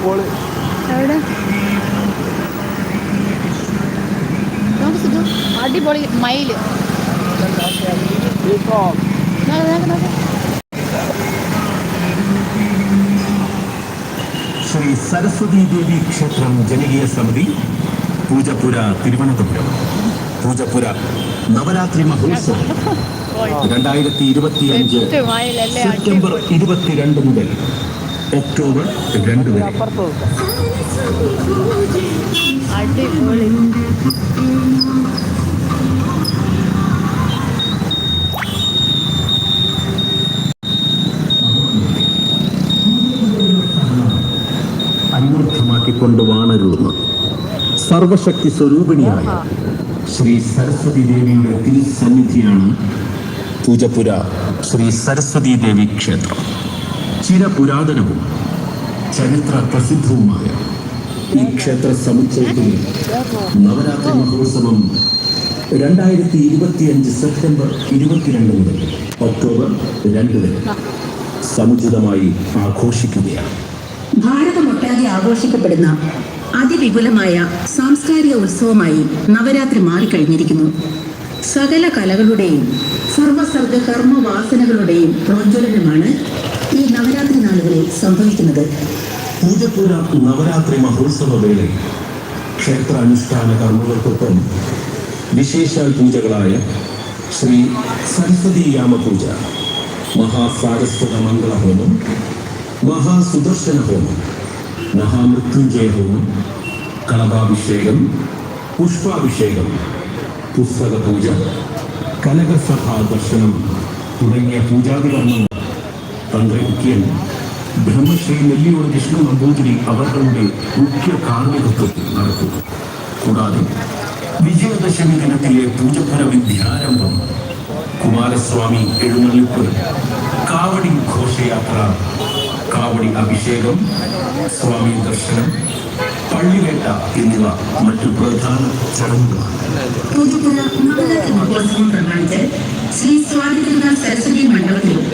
Call എവിടെ? അടിപൊളി നോക്ക് ശ്രീ സരസ്വതി ദേവി ക്ഷേത്രം ജനകീയ സമിതി പൂജപ്പുര തിരുവനന്തപുരം. പൂജപ്പുര നവരാത്രി മഹോത്സവം. രണ്ടായിരത്തി ഇരുപത്തിയഞ്ച് സെപ്റ്റംബർ ഇരുപത്തിരണ്ട് മുതൽ ഒക്ടോബർ രണ്ട് വരെ അന്വർത്ഥമാക്കിക്കൊണ്ട് വാണരുളുന്ന സർവശക്തി സ്വരൂപിണിയായ ശ്രീ സരസ്വതി ദേവിയുടെ തിരുസന്നിധിയാണ് പൂജപ്പുര ശ്രീ സരസ്വതി ദേവി ക്ഷേത്രം. ചിരപുരാതനവും ചരിത്ര പ്രസിദ്ധവുമായ ഈ ക്ഷേത്ര സമുച്ചയത്തിൽ നവരാത്രി മഹോത്സവം രണ്ടായിരത്തി ഇരുപത്തിയഞ്ച് സെപ്റ്റംബർ ഇരുപത്തിരണ്ട് മുതൽ ഒക്ടോബർ രണ്ട് വരെ സമുചിതമായി ആഘോഷിക്കുകയാണ്. ഭാരതമൊട്ടാകെ ആഘോഷിക്കപ്പെടുന്ന അതിവിപുലമായ സാംസ്കാരിക ഉത്സവമായി നവരാത്രി മാറിക്കഴിഞ്ഞിരിക്കുന്നു. സകല കലകളുടെയും സർവസർഗ കർമ്മവാസനകളുടെയും പ്രോജ്വലനമാണ് ഈ നവരാത്രി നാളുകളിൽ സംഭവിക്കുന്നത് പൂജപ്പുര നവരാത്രി മഹോത്സവ വേളയിൽ ക്ഷേത്ര അനുഷ്ഠാന കർമ്മങ്ങൾക്കൊപ്പം വിശേഷ പൂജകളായ ശ്രീ സരസ്വതി യാമ പൂജ മഹാസാരസ്വത മംഗള ഹോമം മഹാസുദർശന ഹോമം മഹാമൃത്യുഞ്ജയ ഹോമം കളഭാഭിഷേകം പുഷ്പാഭിഷേകം പുസ്തക പൂജ കനകസഭാ ദർശനം തുടങ്ങിയ പൂജാതികർമ്മങ്ങൾ തന്ത്രി മുഖ്യൻ ബ്രഹ്മശ്രീ നെല്ലിയോട് വിഷ്ണു നമ്പൂതിരി അവരുടെ മുഖ്യ കാർമ്മികത്വത്തിൽ നടത്തുന്നു. കൂടാതെ വിജയദശമി ദിനത്തിലെ പൂജപ്പുര ധ്യാരംഭം കുമാരസ്വാമി എഴുന്നള്ളിപ്പ് കാവടി ഘോഷയാത്ര കാവടി അഭിഷേകം സ്വാമി ദർശനം പള്ളിവേട്ട എന്നിവ മറ്റു പ്രധാന ചടങ്ങുകളാണ്. പൂജപ്പുര നവരാത്രി മഹോത്സവം ശ്രീ സ്വാതി തിരുനാൾ സരസ്വതി മണ്ഡപത്തിലും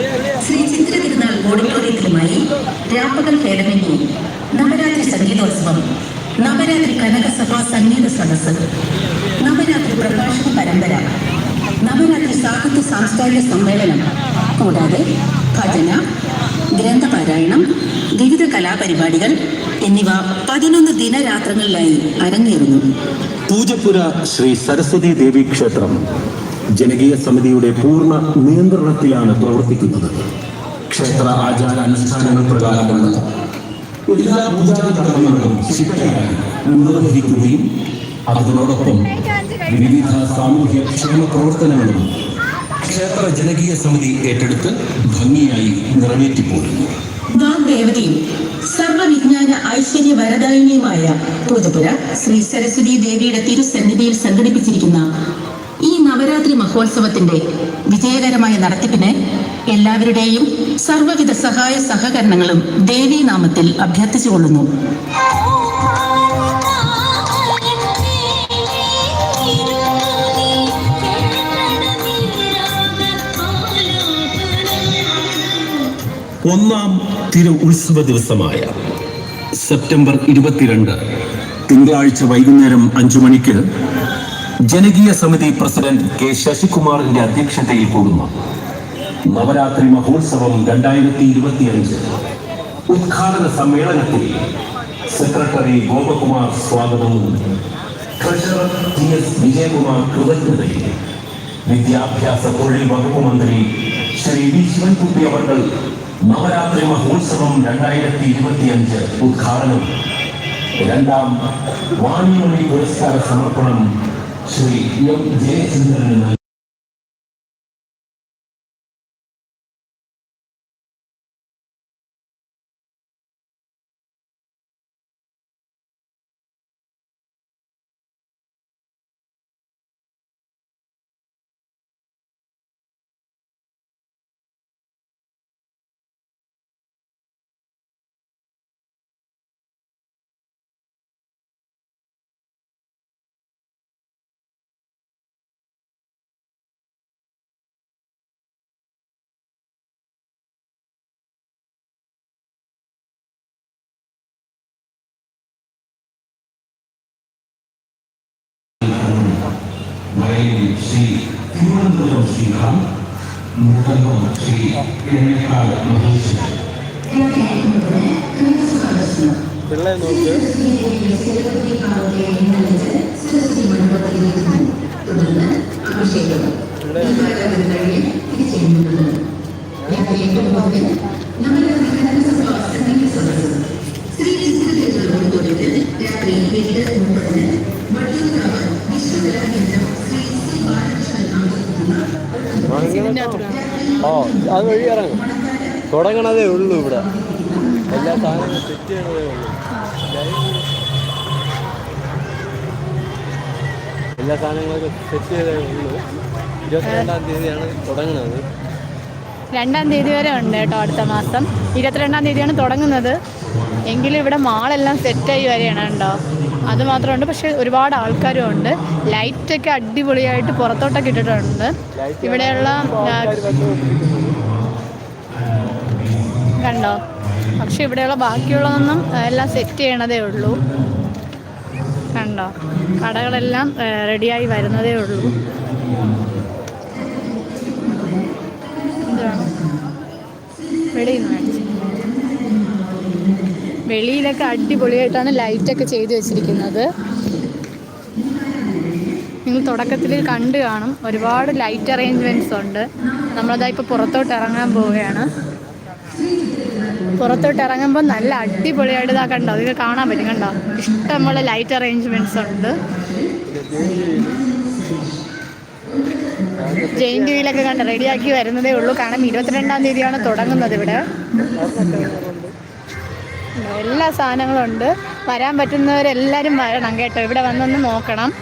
ശ്രീ ചിത്ര തിരുനാൾ ഓഡിറ്റോറിയത്തിലുമായി രാപ്പകൽ ഭേദമന്യേ നവരാത്രി സംഗീതോത്സവം നവരാത്രി കനകസഭാ സംഗീത സദസ്സ് നവരാത്രി പ്രഭാഷണ പരമ്പര നവരാത്രി സാഹിത്യ സാംസ്കാരിക സമ്മേളനം കൂടാതെ ഭജന ഗ്രന്ഥപാരായണം വിവിധ കലാപരിപാടികൾ എന്നിവ പതിനൊന്ന് ദിനരാത്രങ്ങളിലായി അരങ്ങേറുന്നു. പൂജപ്പുര ശ്രീ സരസ്വതി ദേവി ക്ഷേത്രം ജനകീയ സമിതിയുടെ പൂർണ നിയന്ത്രണത്തിലാണ് പ്രവർത്തിക്കുന്നത്. ക്ഷേത്ര ആചാര അനുഷ്ഠാനങ്ങൾ പ്രകാരമാണ് എല്ലാ പൂജാകർമ്മങ്ങളും ചിട്ടയായി നിർവഹിക്കുകയും അതിനോടൊപ്പം വിവിധ സാമൂഹ്യ ക്ഷേമ പ്രവർത്തനങ്ങളും ക്ഷേത്ര ജനകീയ സമിതി ഏറ്റെടുത്ത് ഭംഗിയായി നിറവേറ്റിപ്പോരുന്നു. വാഗ്ദേവതയും സർവവിജ്ഞാന ഐശ്വര്യ വരദായിനിയുമായ പൂജപുര ശ്രീ സരസ്വതി ദേവിയുടെ തിരുസന്നിധിയിൽ സംഘടിപ്പിച്ചിരിക്കുന്ന ഈ നവരാത്രി മഹോത്സവത്തിന്റെ വിജയകരമായ നടത്തിപ്പിന് എല്ലാവരുടെയും സർവവിധ സഹായ സഹകരണങ്ങളും ദേവീനാമത്തിൽ അഭ്യർത്ഥിച്ചുകൊള്ളുന്നു. ഒന്നാം തിരു ഉത്സവ ദിവസമായ സെപ്റ്റംബർ ഇരുപത്തിരണ്ട് തിങ്കളാഴ്ച വൈകുന്നേരം അഞ്ചു മണിക്ക് ജനകീയ സമിതി പ്രസിഡന്റ് കെ ശശികുമാറിന്റെ അധ്യക്ഷതയിൽ കൂടുന്ന നവരാത്രി മഹോത്സവം രണ്ടായിരത്തി ഇരുപത്തിയഞ്ച് ഉദ്ഘാടന സമ്മേളനത്തിൽ സെക്രട്ടറി ഗോപകുമാർ സ്വാഗതവും ട്രഷറർ ടി എസ് വിജയകുമാർ കൃതജ്ഞതയും വിദ്യാഭ്യാസ തൊഴിൽ വകുപ്പ് മന്ത്രി ശ്രീ വി ശിവൻകുട്ടി അവർ നവരാത്രി മഹോത്സവം രണ്ടായിരത്തി ഇരുപത്തി അഞ്ച് ഉദ്ഘാടനം. രണ്ടാം വാണിമണി പുരസ്കാര സമർപ്പണം ശ്രീ എം ജയചന്ദ്രന് വയലിൻ ശ്രീ തിരുവനന്തപുരം ശ്രീറാം മുത്തങ്ങം ശ്രീ എണ്ണക്കാട് മഹേശ്വരൻ. പിള്ളേ നോക്ക് ഇവിടെ ഇതിന്റെ ഓ അത് വഴി ഇറങ്ങും. തുടങ്ങണതേ ഉള്ളൂ ഇവിടെ. എല്ലാ സാധനങ്ങളും സെറ്റ് ചെയ്യണതേ ഉള്ളൂ. എല്ലാ സാധനങ്ങളും സെറ്റ് ചെയ്തേ ഉള്ളൂ. ഇരുപത്തിരണ്ടാം തീയതിയാണ് തുടങ്ങുന്നത്. രണ്ടാം തീയതി വരെ ഉണ്ട് കേട്ടോ അടുത്ത മാസം. ഇരുപത്തിരണ്ടാം തീയതിയാണ് തുടങ്ങുന്നത്. എങ്കിലും ഇവിടെ മാളെല്ലാം സെറ്റായി വരെയാണ് കേട്ടോ. അത് മാത്രമുണ്ട് പക്ഷെ ഒരുപാട് ആൾക്കാരും ഉണ്ട്. ലൈറ്റൊക്കെ അടിപൊളിയായിട്ട് പുറത്തോട്ടൊക്കെ ഇട്ടിട്ടുണ്ട്. ഇവിടെയുള്ള കണ്ടോ? പക്ഷെ ഇവിടെയുള്ള ബാക്കിയുള്ളതൊന്നും എല്ലാം സെറ്റ് ചെയ്യണതേ ഉള്ളൂ. കണ്ടോ? കടകളെല്ലാം റെഡിയായി വരുന്നതേ ഉള്ളൂ. എന്താണ് വെളിയിൽ നിന്ന് മേടിച്ചു വെളിയിലൊക്കെ അടിപൊളിയായിട്ടാണ് ലൈറ്റൊക്കെ ചെയ്തു വെച്ചിരിക്കുന്നത്. നിങ്ങൾ തുടക്കത്തിൽ കണ്ടു കാണും. ഒരുപാട് ലൈറ്റ് അറേഞ്ച്മെന്റ്സ് ഉണ്ട്. നമ്മളതാ ഇപ്പോൾ പുറത്തോട്ട് ഇറങ്ങാൻ പോവുകയാണ്. പുറത്തോട്ട് ഇറങ്ങുമ്പോൾ നല്ല അടിപൊളിയായിട്ട് ഇതാ കണ്ടോ? ഇത് കാണാൻ പറ്റും കണ്ടോ? ഇഷ്ടംപോലെ ലൈറ്റ് അറേഞ്ച്മെന്റ്സ് ഉണ്ട്. ജെയിൻ വീലൊക്കെ കണ്ട് റെഡിയാക്കി വരുന്നതേ ഉള്ളൂ. കാരണം ഇരുപത്തിരണ്ടാം തീയതിയാണ് തുടങ്ങുന്നത് ഇവിടെ. എല്ലാ സാധനങ്ങളും ഉണ്ട് വരാൻ പറ്റുന്നവരെല്ലാവരും വരണം കേട്ടോ. ഇവിടെ വന്നൊന്ന് നോക്കണം.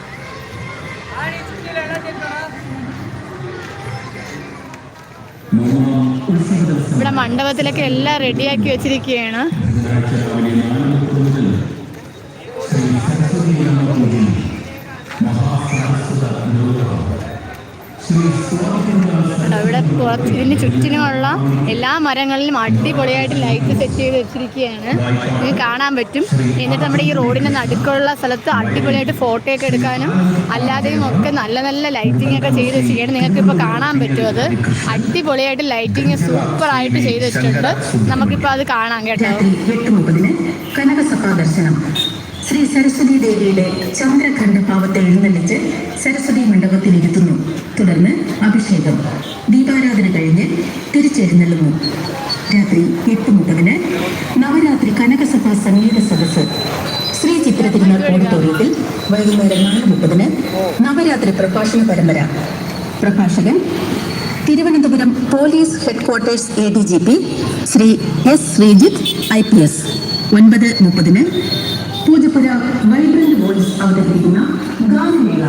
ഇവിടെ മണ്ഡപത്തിലൊക്കെ എല്ലാം റെഡിയാക്കി വെച്ചിരിക്കുകയാണ്. പുറത്ത് ഇതിന് ചുറ്റിനുമുള്ള എല്ലാ മരങ്ങളിലും അടിപൊളിയായിട്ട് ലൈറ്റ് സെറ്റ് ചെയ്ത് വെച്ചിരിക്കുകയാണ്. ഇത് കാണാൻ പറ്റും. എന്നിട്ട് നമ്മുടെ ഈ റോഡിന്റെ നടുക്കുള്ള സ്ഥലത്ത് അടിപൊളിയായിട്ട് ഫോട്ടോ ഒക്കെ എടുക്കാനും അല്ലാതെയും ഒക്കെ നല്ല നല്ല ലൈറ്റിംഗ് ഒക്കെ ചെയ്ത് വെച്ചിരിക്കുകയാണ്. നിങ്ങൾക്ക് ഇപ്പോൾ കാണാൻ പറ്റും അത്. അടിപൊളിയായിട്ട് ലൈറ്റിംഗ് സൂപ്പറായിട്ട് ചെയ്ത് വെച്ചിട്ടുണ്ട്. നമുക്കിപ്പോൾ അത് കാണാം കേട്ടോ. കനകസഭാ ദർശനം. ശ്രീ സരസ്വതി ദേവിയുടെ ചന്ദ്രഖണ്ഡ പാവത്തെ എഴുന്നള്ളിച്ച് സരസ്വതി മണ്ഡപത്തിൽ ഇരുത്തുന്നു തുടർന്ന് അഭിഷേകം. ദീപാരാധന കഴിഞ്ഞ് തിരിച്ചെഴുന്നള്ളുന്നു. രാത്രി എട്ട് മുപ്പതിന് നവരാത്രി കനകസഭാ സംഗീത സദസ്സ്. ശ്രീ ചിത്ര തിരുനാൾ ഓഡിറ്റോറിയത്തിൽ വൈകുന്നേരം നാല് മുപ്പതിന് നവരാത്രി പ്രഭാഷണ പരമ്പര. പ്രഭാഷകൻ Thiruvananthapuram police headquarters A D G P Shri S Sreejith I P S. ഒൻപത് മുപ്പതിന് പൂജപ്പുര വൈബ്രന്റ് വോയിസ് അവതരിപ്പിക്കുന്ന ഗാനമേള.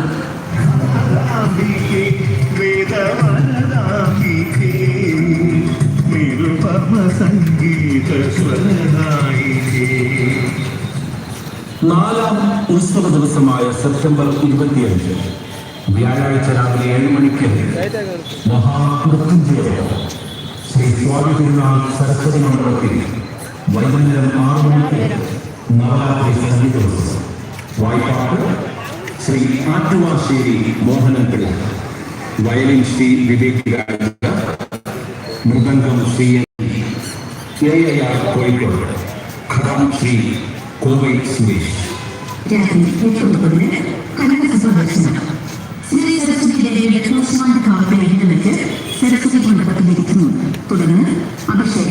നാലാം ഉത്സവ ദിവസമായ സെപ്റ്റംബർ ഇരുപത്തിയഞ്ച് വ്യാഴാഴ്ച രാവിലെ ഏഴ് മണിക്ക് മഹാമൃത്യുഞ്ജയ ശ്രീ സ്വാമി തിരുനാൾ സരസ്വതി മണ്ഡലത്തിൽ വൈകുന്നേരം ആറ് മണിക്ക് നവരാത്രി സംഗീതോത്സവം വായ്പാട്ട് Shri Attuvassery Mohanan Pillai violin Shri Vivek Raja mridangam Shri A A R Kozhikode ഖഡം Shri Kovai Suresh Saraswati Saraswati തുടർന്ന് അഭിഷേകം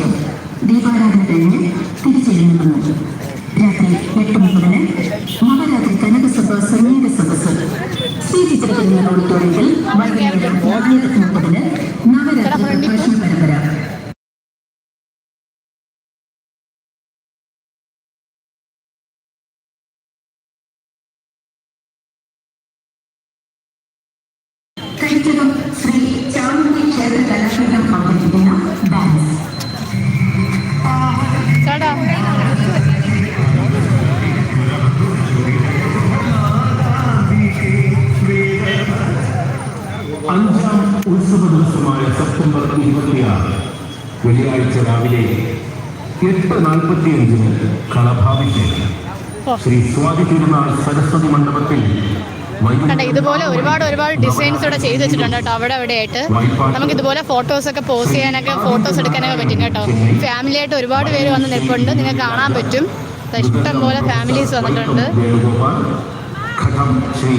അഞ്ചാം ഉത്സവ ദിവസമായ സെപ്റ്റംബർ ഇരുപത്തിയാറ് വെള്ളിയാഴ്ച രാവിലെ എട്ട് നാൽപ്പത്തിയഞ്ചിന് കളഭാഭിഷേകം ശ്രീ സ്വാതി തിരുനാൾ സരസ്വതി മണ്ഡപത്തിൽ കണ്ടോ ഇതുപോലെ ഒരുപാട് ഒരുപാട് ഡിസൈൻസ് ഇവിടെ ചെയ്ത് വെച്ചിട്ടുണ്ട് കേട്ടോ അവിടെ അവിടെ ആയിട്ട് നമുക്ക് ഇതുപോലെ ഫോട്ടോസ് ഒക്കെ പോസ്റ്റ് ചെയ്യാനൊക്കെ ഫോട്ടോസ് എടുക്കാനൊക്കെ പറ്റും കേട്ടോ. ഫാമിലി ആയിട്ട് ഒരുപാട് പേര് വന്ന് നിൽപ്പുണ്ട് നിങ്ങൾക്ക് കാണാൻ പറ്റും. ഇഷ്ടം പോലെ ഫാമിലീസ് വന്നിട്ടുണ്ട്. ശ്രീ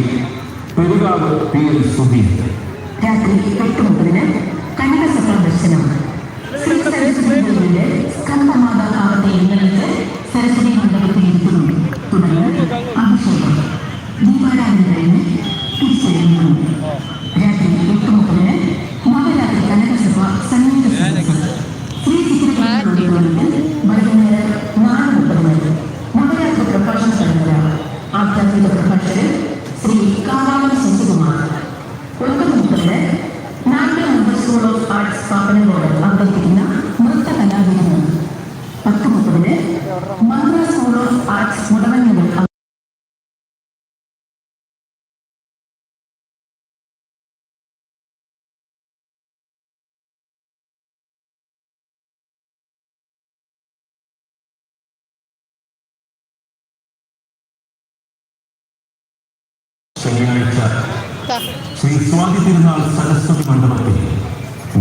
സരസ്വതി മണ്ഡലത്തിൽ ഇരിക്കുന്നു തുടർന്ന് അഭിഷേകം ദീപാരാധന കഴിഞ്ഞ് തിരിച്ചെഴുന്നു രാത്രി എട്ട് മുപ്പതിന് നവരാത്രി കനകസഭ സംഗീത സദസ്സ് ശ്രീ ചിത്രകേന്ദ്രത്തിൽ വൈകുന്നേരം നാല് മുപ്പതിന് നവരാത്രി പ്രഭാഷണ പരമ്പര ആധ്യാത്മിക പ്രഭാഷകൻ ശ്രീ കാവാലം ശശികുമാർ ഒൻപത് മുപ്പതിന് national number school of arts സ്ഥാപനങ്ങളോട് അവതരിപ്പിക്കുന്ന നൃത്ത കലാവിരുന്ന് പത്ത് മുപ്പതിന് Mantra school of arts Mudavannur ശനിയാഴ്ച ദാ, ശ്രീ സ്വാതി തിരുനാൾ സരസ്വതി മണ്ഡപത്തിൽ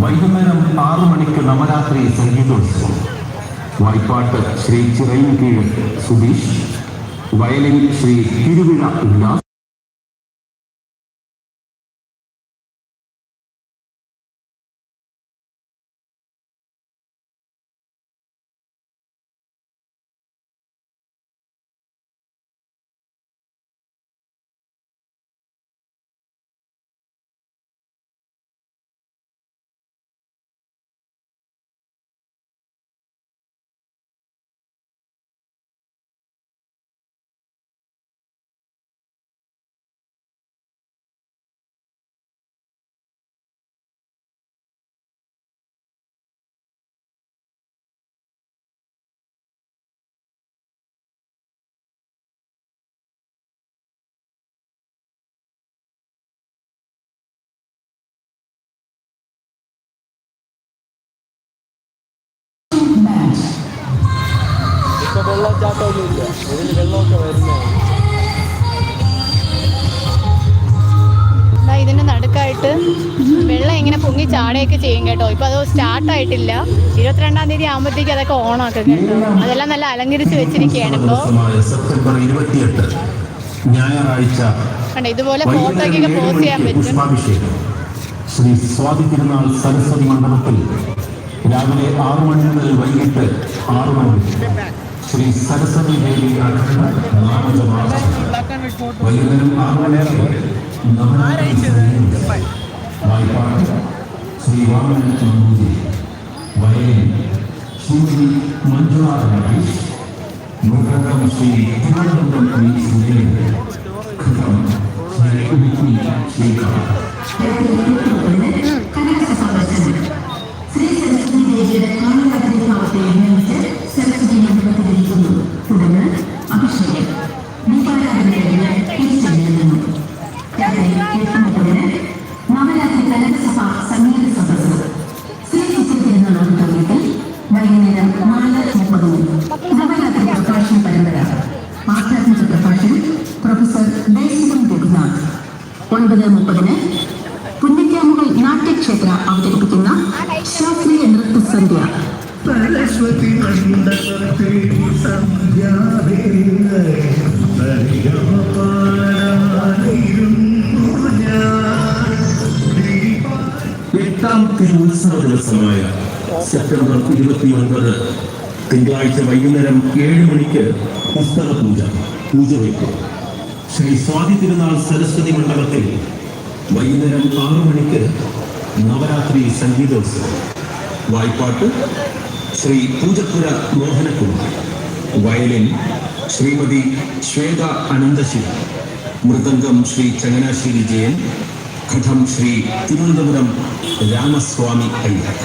വൈകുന്നേരം ആറു മണിക്ക് നവരാത്രി സംഗീതോത്സവം. വായ്പാട്ട് ശ്രീ ചിറയിൻകീഴ് സുധീഷ് വയലിൻ ശ്രീ തിരുവിഴ ഉല്ലാസ്. വെള്ളച്ചാട്ടമൊന്നുമില്ല ഇതിൽ വെള്ളമൊക്കെ വരുന്നതാണ് ദാ ഇതിന്റെ നടുക്കായിട്ട് വെള്ളം ഇങ്ങനെ പൊങ്ങി ചാടുകയൊക്കെ ചെയ്യും കേട്ടോ. ഇപ്പൊ അത് സ്റ്റാർട്ട് ആയിട്ടില്ല. ഇരുപത്തിരണ്ടാം തീയതി ആകുമ്പോഴത്തേക്ക് അതൊക്കെ ഓണാക്കും കേട്ടോ. അതെല്ലാം നല്ല അലങ്കരിച്ച് വെച്ചിരിക്കുകയാണ് ഇപ്പോ. ദിവസമായ സെപ്റ്റംബർ ഇരുപത്തിയെട്ട് ഞായറാഴ്ച കണ്ടോ ഇതുപോലെ ഫോട്ടോയ്ക്കൊക്കെ പോസ്റ്റ് ചെയ്യാൻ പറ്റും. ശ്രീ സ്വാതി തിരുനാൾ സരസ്വതി മണ്ഡപത്തിൽ രാവിലെ ആറു മണി മുതൽ വൈകിട്ട് ആറു മണി വരെ ശ്രീ സരസ്വതി ദേവി അഖണ്ഡ നാമജപാഠം വൈകുന്നേരം ആറു മണി വരെ നവരാത്രി സംഗീതം. വായ്പാട്ട് ശ്രീ വാമന നമ്പൂതിരി പ്രൊഫസർ ദേശിവൻ രഘുനാഥ്. ഒൻപത് മുപ്പതിന് പുന്നക്കാമുകൾ നാട്യക്ഷേത്ര അവതരിപ്പിക്കുന്ന ശാസ്ത്രീയ നൃത്തസന്ധ്യ സരസ്വതി മണ്ഡലത്തിൽ സന്ധ്യാവേള പരിഗമപാടാനിരുന്നു ഞാൻ ദീപ എട്ടാം തിരുവുത്സവ ദിവസമായ സെപ്റ്റംബർ ഇരുപത്തിയൊൻപത് തിങ്കളാഴ്ച വൈകുന്നേരം ഏഴ് മണിക്ക് പുസ്തക പൂജ പൂജ വയ്ക്കും. ശ്രീ സ്വാതി തിരുനാൾ സരസ്വതി മണ്ഡപത്തിൽ വൈകുന്നേരം ആറു മണിക്ക് നവരാത്രി സംഗീതോത്സവം. വായ്പാട്ട് ശ്രീ പൂജപ്പുര മോഹനകുമാർ. വയലിൻ ശ്രീമതി ശ്വേത അനന്തശിവ. മൃദംഗം ശ്രീ ചങ്ങനാശ്ശേരി ജയൻ. ഘടം ശ്രീ തിരുവനന്തപുരം രാമസ്വാമി അയ്യർ.